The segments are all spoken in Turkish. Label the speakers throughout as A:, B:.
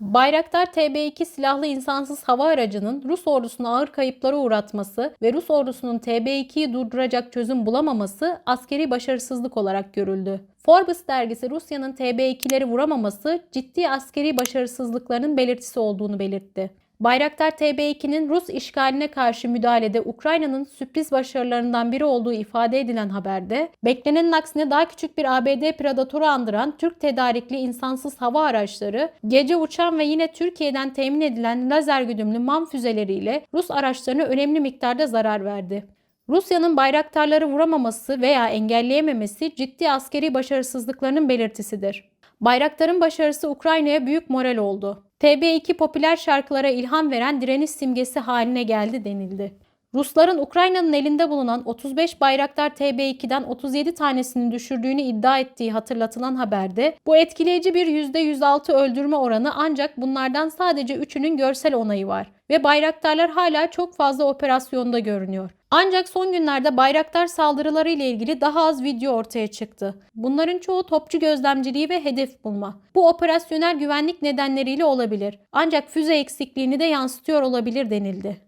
A: Bayraktar TB2 silahlı insansız hava aracının Rus ordusuna ağır kayıplara uğratması ve Rus ordusunun TB2'yi durduracak çözüm bulamaması askeri başarısızlık olarak görüldü. Forbes dergisi Rusya'nın TB2'leri vuramaması ciddi askeri başarısızlıklarının belirtisi olduğunu belirtti. Bayraktar TB2'nin Rus işgaline karşı müdahalede Ukrayna'nın sürpriz başarılarından biri olduğu ifade edilen haberde, beklenenin aksine daha küçük bir ABD Predatoru andıran Türk tedarikli insansız hava araçları, gece uçan ve yine Türkiye'den temin edilen lazer güdümlü MAM füzeleriyle Rus araçlarına önemli miktarda zarar verdi. Rusya'nın bayraktarları vuramaması veya engelleyememesi ciddi askeri başarısızlıklarının belirtisidir. Bayraktar'ın başarısı Ukrayna'ya büyük moral oldu. TB2 popüler şarkılara ilham veren direniş simgesi haline geldi denildi. Rusların Ukrayna'nın elinde bulunan 35 Bayraktar TB2'den 37 tanesini düşürdüğünü iddia ettiği hatırlatılan haberde bu etkileyici bir %106 öldürme oranı ancak bunlardan sadece 3'ünün görsel onayı var ve Bayraktarlar hala çok fazla operasyonda görünüyor. Ancak son günlerde Bayraktar saldırıları ile ilgili daha az video ortaya çıktı. Bunların çoğu topçu gözlemciliği ve hedef bulma. Bu operasyonel güvenlik nedenleriyle olabilir. Ancak füze eksikliğini de yansıtıyor olabilir denildi.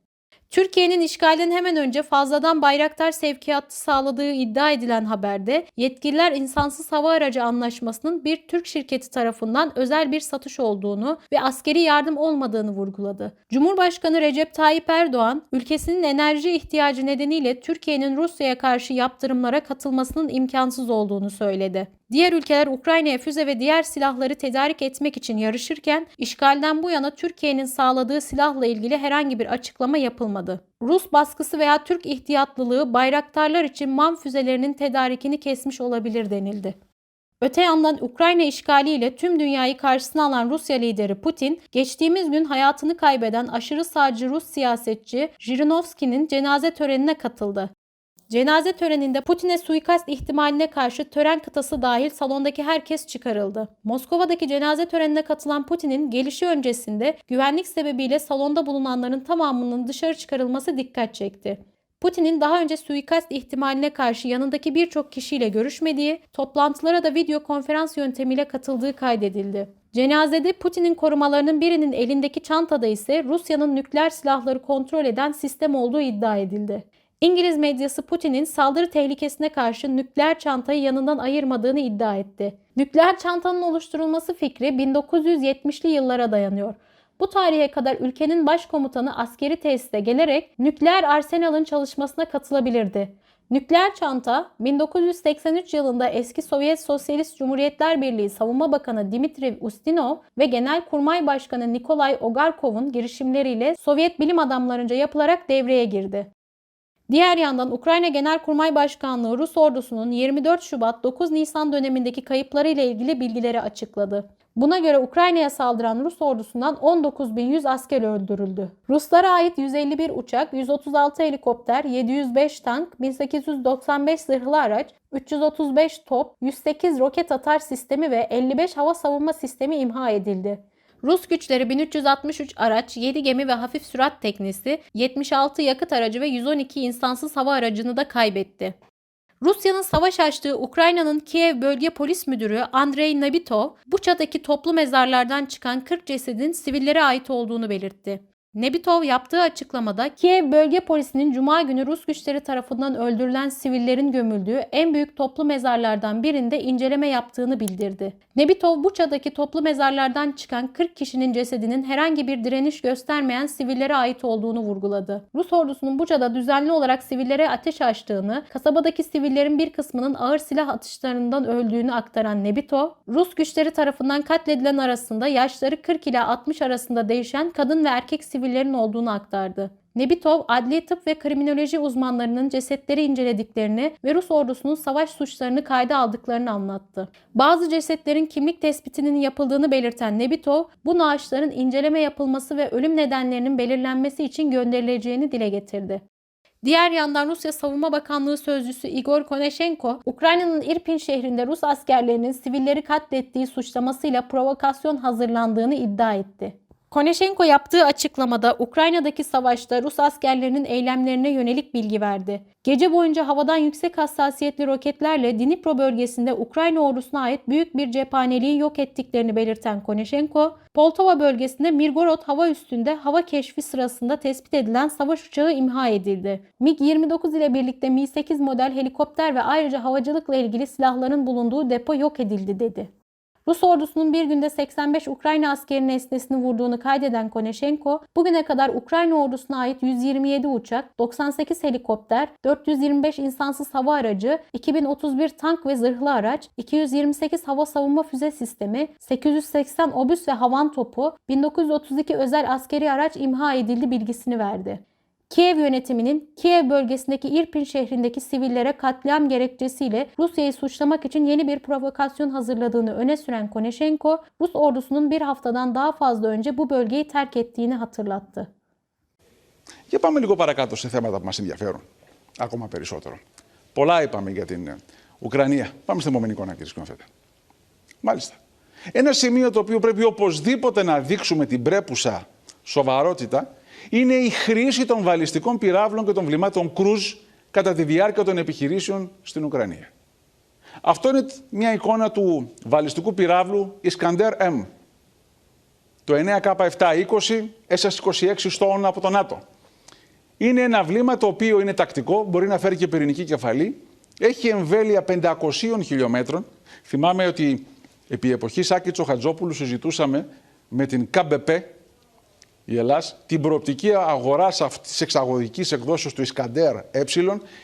A: Türkiye'nin işgalden hemen önce fazladan Bayraktar sevkiyatı sağladığı iddia edilen haberde yetkililer insansız hava aracı anlaşmasının bir Türk şirketi tarafından özel bir satış olduğunu ve askeri yardım olmadığını vurguladı. Cumhurbaşkanı Recep Tayyip Erdoğan, ülkesinin enerji ihtiyacı nedeniyle Türkiye'nin Rusya'ya karşı yaptırımlara katılmasının imkansız olduğunu söyledi. Diğer ülkeler Ukrayna'ya füze ve diğer silahları tedarik etmek için yarışırken işgalden bu yana Türkiye'nin sağladığı silahla ilgili herhangi bir açıklama yapılmadı. Rus baskısı veya Türk ihtiyatlılığı bayraktarlar için MAM füzelerinin tedarikini kesmiş olabilir denildi. Öte yandan Ukrayna işgaliyle tüm dünyayı karşısına alan Rusya lideri Putin, geçtiğimiz gün hayatını kaybeden aşırı sağcı Rus siyasetçi Jirinovski'nin cenaze törenine katıldı. Cenaze töreninde Putin'e suikast ihtimaline karşı tören kıtası dahil salondaki herkes çıkarıldı. Moskova'daki cenaze törenine katılan Putin'in gelişi öncesinde güvenlik sebebiyle salonda bulunanların tamamının dışarı çıkarılması dikkat çekti. Putin'in daha önce suikast ihtimaline karşı yanındaki birçok kişiyle görüşmediği, toplantılara da video konferans yöntemiyle katıldığı kaydedildi. Cenazede Putin'in korumalarının birinin elindeki çantada ise Rusya'nın nükleer silahları kontrol eden sistem olduğu iddia edildi. İngiliz medyası Putin'in saldırı tehlikesine karşı nükleer çantayı yanından ayırmadığını iddia etti. Nükleer çantanın oluşturulması fikri 1970'li yıllara dayanıyor. Bu tarihe kadar ülkenin başkomutanı askeri tesise gelerek nükleer arsenalın çalışmasına katılabilirdi. Nükleer çanta 1983 yılında eski Sovyet Sosyalist Cumhuriyetler Birliği Savunma Bakanı Dmitri Ustinov ve Genelkurmay Başkanı Nikolay Ogarkov'un girişimleriyle Sovyet bilim adamlarınca yapılarak devreye girdi. Diğer yandan Ukrayna Genelkurmay Başkanlığı Rus ordusunun 24 Şubat 9 Nisan dönemindeki kayıpları ile ilgili bilgileri açıkladı. Buna göre Ukrayna'ya saldıran Rus ordusundan 19.100 asker öldürüldü. Ruslara ait 151 uçak, 136 helikopter, 705 tank, 1895 zırhlı araç, 335 top, 108 roket atar sistemi ve 55 hava savunma sistemi imha edildi. Rus güçleri 1363 araç, 7 gemi ve hafif sürat teknesi, 76 yakıt aracı ve 112 insansız hava aracını da kaybetti. Rusya'nın savaş açtığı Ukrayna'nın Kiev Bölge Polis Müdürü Andrei Nabitov, Buça'daki toplu mezarlardan çıkan 40 cesedin sivillere ait olduğunu belirtti. Nebitov yaptığı açıklamada Kiev bölge polisinin cuma günü Rus güçleri tarafından öldürülen sivillerin gömüldüğü en büyük toplu mezarlardan birinde inceleme yaptığını bildirdi. Nebitov Buça'daki toplu mezarlardan çıkan 40 kişinin cesedinin herhangi bir direniş göstermeyen sivillere ait olduğunu vurguladı. Rus ordusunun Buça'da düzenli olarak sivillere ateş açtığını, kasabadaki sivillerin bir kısmının ağır silah atışlarından öldüğünü aktaran Nebitov, Rus güçleri tarafından katledilen arasında yaşları 40 ila 60 arasında değişen kadın ve erkek sivil sivillerin olduğunu aktardı. Nebitov, adli tıp ve kriminoloji uzmanlarının cesetleri incelediklerini ve Rus ordusunun savaş suçlarını kayda aldıklarını anlattı. Bazı cesetlerin kimlik tespitinin yapıldığını belirten Nebitov, bu naaşların inceleme yapılması ve ölüm nedenlerinin belirlenmesi için gönderileceğini dile getirdi. Diğer yandan Rusya Savunma Bakanlığı Sözcüsü Igor Konashenko, Ukrayna'nın Irpin şehrinde Rus askerlerinin sivilleri katlettiği suçlamasıyla provokasyon hazırlandığını iddia etti. Konyaşenko yaptığı açıklamada Ukrayna'daki savaşta Rus askerlerinin eylemlerine yönelik bilgi verdi. Gece boyunca havadan yüksek hassasiyetli roketlerle Dnipro bölgesinde Ukrayna ordusuna ait büyük bir cephaneliği yok ettiklerini belirten Konyaşenko, Poltava bölgesinde Mirgorod hava üstünde hava keşfi sırasında tespit edilen savaş uçağı imha edildi. MiG-29 ile birlikte Mi-8 model helikopter ve ayrıca havacılıkla ilgili silahların bulunduğu depo yok edildi dedi. Rus ordusunun bir günde 85 Ukrayna askerinin esnesini vurduğunu kaydeden Konyaşenko, bugüne kadar Ukrayna ordusuna ait 127 uçak, 98 helikopter, 425 insansız hava aracı, 2031 tank ve zırhlı araç, 228 hava savunma füze sistemi, 880 obüs ve havan topu, 1932 özel askeri araç imha edildi bilgisini verdi. Kiev yönetiminin Kiev bölgesindeki Irpin şehrindeki sivillere katliam gerekçesiyle Rusya'yı suçlamak için yeni bir provokasyon hazırladığını öne süren Konyaşenko, Rus ordusunun bir haftadan daha fazla önce bu bölgeyi terk ettiğini hatırlattı.
B: Για πάμε λίγο παρακάτω σε θέματα που μας ενδιαφέρουν. Ακόμα περισσότερο. Πολλά είπαμε για την ε, Ουκρανία. Πάμε στην επόμενη εικόνα, κύριε Σκηνοθέτη. Μάλιστα. Ένα σημείο το οποίο πρέπει οπωσδήποτε να δείξουμε την πρέπουσα σοβαρότητα είναι η χρήση των βαλιστικών πυράβλων και των βλημάτων κρούζ κατά τη διάρκεια των επιχειρήσεων στην Ουκρανία. Αυτό είναι μια εικόνα του βαλιστικού πυράβλου Iskander M. Το 9K720 SS-26 στο από το ΝΑΤΟ. Είναι ένα βλήμα το οποίο είναι τακτικό, μπορεί να φέρει και πυρηνική κεφαλή. Έχει εμβέλεια 500 χιλιόμετρων. Θυμάμαι ότι επί εποχής Σάκη Τσοχατζόπουλου συζητούσαμε με την ΚΑΜΠΕΠ, η Ελλάς, την προοπτική αγοράς της εξαγωγικής εκδόσεως του Ισκαντέρ Ε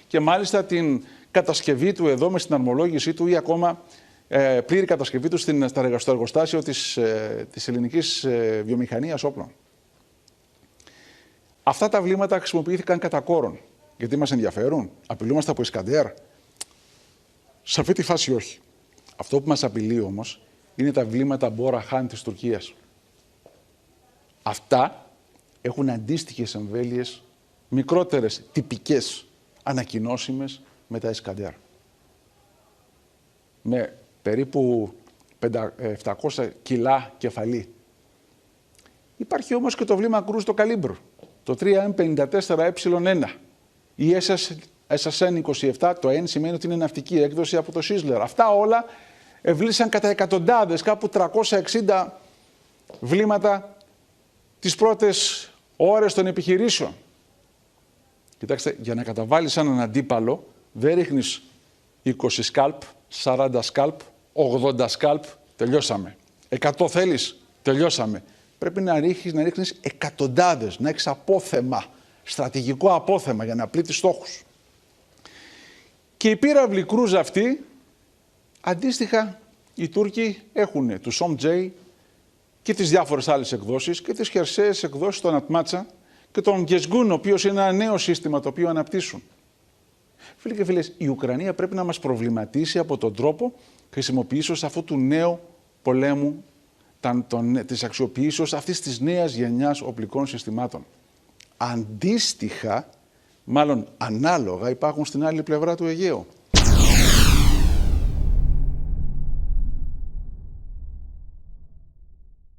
B: και μάλιστα την κατασκευή του εδώ με στην αρμολόγησή του ή ακόμα ε, πλήρη κατασκευή του στην, στο εργοστάσιο της, ε, της ελληνικής ε, βιομηχανίας όπλων. Αυτά τα βλήματα χρησιμοποιήθηκαν κατά κόρον. Γιατί μας ενδιαφέρουν; Απειλούμαστε από Ισκαντέρ; Σε αυτή τη φάση όχι. Αυτό που μας απειλεί όμως είναι τα βλήματα Μπόρα Χάν της Τουρκίας. Αυτά έχουν αντίστοιχες εμβέλειες, μικρότερες, τυπικές, ανακοινώσιμες με τα Ισκαντέρ. Με περίπου 700 κιλά κεφαλή. Υπάρχει όμως και το βλήμα κρούς το καλύμπρ, το 3M54Ε1. Η SSN27, το N σημαίνει ότι είναι ναυτική έκδοση από το Σίσλερ. Αυτά όλα ευλήσαν κατά εκατοντάδες, κάπου 360 βλήματα τις πρώτες ώρες των επιχειρήσεων. Κοιτάξτε, για να καταβάλεις έναν αντίπαλο, δεν ρίχνεις 20 σκάλπ, 40 σκάλπ, 80 σκάλπ, τελειώσαμε. 100 θέλεις, τελειώσαμε. Πρέπει να ρίχνεις, να ρίχνεις εκατοντάδες, να έχεις απόθεμα, στρατηγικό απόθεμα για να πλήττεις στόχους. Και οι πύραυλοι κρούζ αυτοί, αντίστοιχα, οι Τούρκοι έχουν τους Σομτζέι και τις διάφορες άλλες εκδόσεις και τις χερσαίες εκδόσεις των Ατμάτσα και των Γκεσγκούν, ο οποίος είναι ένα νέο σύστημα το οποίο αναπτύσσουν. Φίλοι και φίλες, η Ουκρανία πρέπει να μας προβληματίσει από τον τρόπο χρησιμοποιήσεως αυτού του νέου πολέμου, τον, της αξιοποιήσεως αυτής της νέας γενιάς οπλικών συστημάτων. Αντίστοιχα, μάλλον ανάλογα, υπάρχουν στην άλλη πλευρά του Αιγαίου.